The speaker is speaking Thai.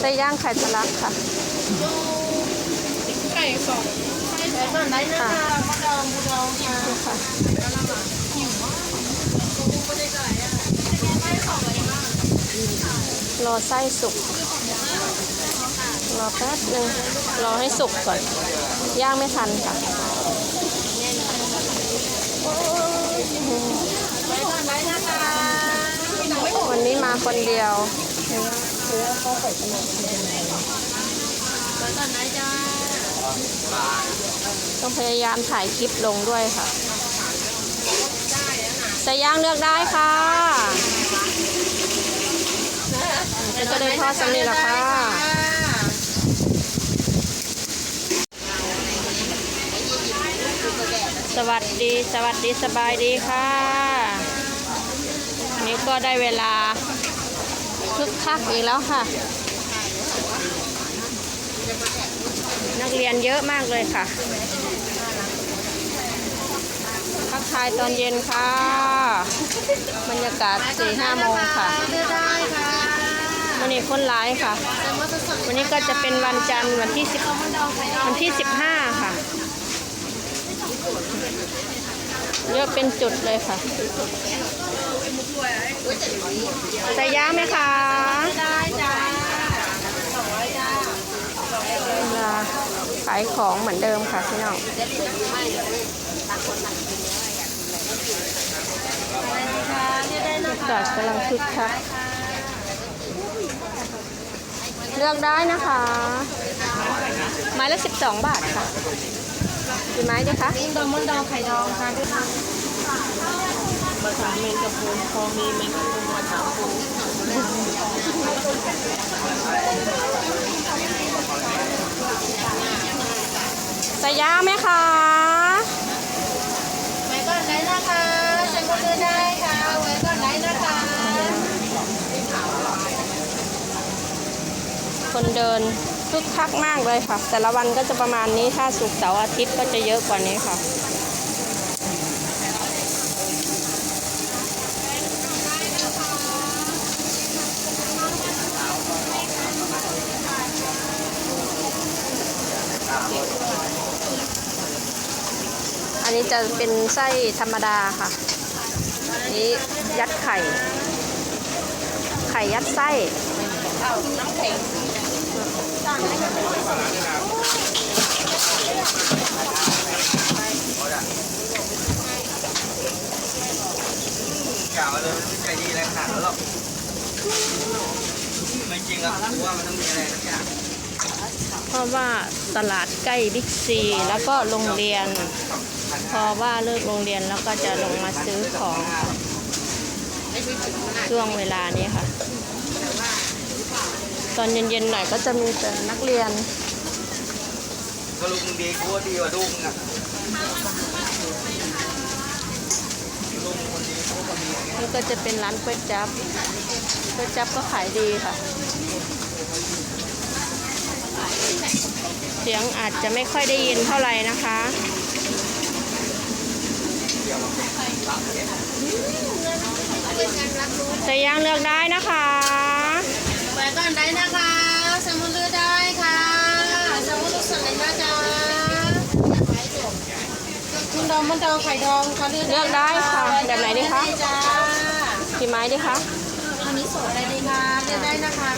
ไส้ย่างไข่ทะลักค่ะไก่สองไก่สองไหนนะคะมะดองบูดองค่ะนี่ค่ะรอไส้สุก รอแป๊บหนึงรอให้สุกก่อน ย่างไม่ทันค่ะไก่ก่อนไหนนะคะวันนี้มาคนเดียว ไก่ก่อนไหนจ้าต้องพยายามถ่ายคลิปลงด้วยค่ะไส้ย่างเลือกได้ค่ะก็จะได้ทอดสำเร็จแล้วค่ะสวัสดีสวัสดีสบายดีค่ะวันนี้ก็ได้เวลา คึกคักอีกแล้วค่ะ นักเรียนเยอะมากเลยค่ะทักทายตอนเย็นค่ะ บรรยากาศสี่ห้าโมงค่ะเลือกได้ค่ะวันนี้คนร้ายค่ะแต่ว่าจะสั่งวันนี้ก็จะเป็นวันจันทร์วันที่สิบมะดองไข่ดองวันที่สิบห้าค่ะเยอะเป็นจุดเลยค่ะ ใส่ย่างไหมคะได้จ้าสองร้อยจ้าขายของเหมือนเดิมค่ะพี่น้องค่ะเลือกได้บรรนะยาคะกำลังคึกคักเลือกได้นะคะ ไม้ละ 12 บาทค่ะกี่ไม้ดีคะมะดองมะดองไข่ดองค่ะด้วค่ะ ภาษาเมนกับพูพอมีเมนกับพูมาถามพูใส่ย่างไหมคะไว้ก่อนไหนนะคะใช้มือเลือได้ค่ะไว้ก่อนไหนนะคะ คนเดินคึกคักมากเลยค่ะ แต่ละวันก็จะประมาณนี้ถ้าศุกเสาร์อาทิตย์ก็จะเยอะกว่านี้ค่ะ นี้จะเป็นไส้ธรรมดาค่ะ นี้ยัดไข่ ไข่ยัดไส้กล่าวเลยไม่ใจดีอะไรขนาดนั้นหรอกไม่จริงอะว่ามันต้องมีอะไรสักอย่าง เพราะว่าตลาดใกล้บิ๊กซีแล้วก็โรงเรียน พอว่าเลิกโรงเรียนแล้วก็จะลงมาซื้อของช่วงเวลานี้ค่ะ ตอนเย็นๆหน่อยก็จะมีแต่นักเรียนก็ลุงดีกูว่าดีกว่าลุงอะนี่ก็จะเป็นร้านก๋วยจั๊บก๋วยจั๊บก็ขายดีค่ะ สียงอาจจะไม่ค่อยได้ยินเท่าไหร่นะคะใส่ย่างเลือกได้นะคะไว้ก่อนได้นะคะใช้มือเลือกได้ค่ะใช้มือเลือกสั่งได้นะจ๊ะมะดองมะดองไข่ดองค่ะเลือกเลือกได้ค่ะแบบไหนดีคะจ้ากี่ไม้ดีคะอันนี้สดอะไรดีคะเลือกได้นะคะ